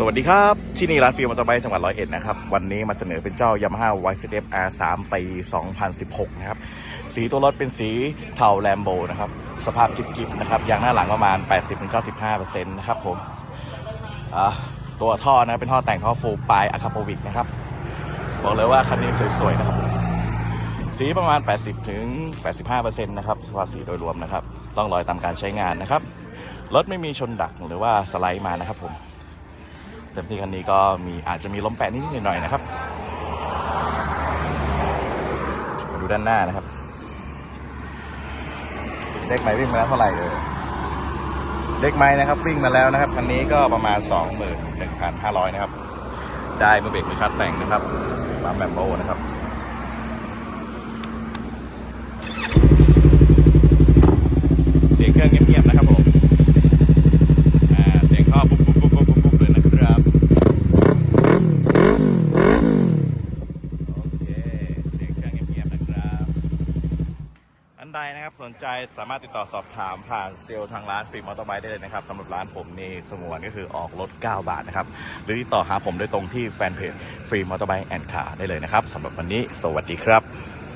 สวัสดีครับ ที่นี่ร้านฟิล์มมอเตอร์ไบค์จังหวัดร้อยเอ็ดนะครับ วันนี้มาเสนอเป็นเจ้า Yamaha YZF R3 ปี 2016 นะครับ สีตัวรถเป็นสีเทาแลมโบนะครับ สภาพกิบๆนะครับยางหน้าหลังประมาณ 80-95%นะครับผมตัวท่อนะเป็นท่อแต่งท่อฟูลปลายอะคาโปวิกนะครับ บอกเลยว่าคันนี้สวยๆนะครับ สีประมาณ 80-85%นะครับสภาพสีโดยรวมนะครับต้องรอยตามการใช้งานนะครับรถไม่มีชนดักหรือว่าสไลด์มานะครับผม ต็มที่คันนี้ก็มีอาจจะมีล้มแปะนิดหน่อยนะครับมาดูด้านหน้านะครับเลขไม้วิ่งมาแล้วเท่าไหร่เออเลขไม้นะครับวิ่งมาแล้วนะครับคันนี้ก็ประมาณ 21,500 นะครับ ได้มือเบรกมือคัดแต่งนะครับปั๊มแบมโบนะครับเสียงเครื่องเงียบๆนะครับผม อ่า เสียงท่อปุ๊บปุ๊บปุ๊บปุ๊บปุ๊บเลยนะครับ โอเค เสียงเครื่องเงียบๆนะครับานใดนะครับสนใจสามารถติดต่อสอบถามผ่านเซลล์ทางร้านฟิล์มมอเตอร์ไบค์ได้เลยนะครับสำหรับร้านผมนี่สงวนก็คือออกรถ 9 บาทนะครับ หรือติดต่อหาผมโดยตรงที่แฟนเพจฟิล์มมอเตอร์ไบค์แอนด์คาร์ได้เลยนะครับสำหรับวันนี้ สวัสดีครับ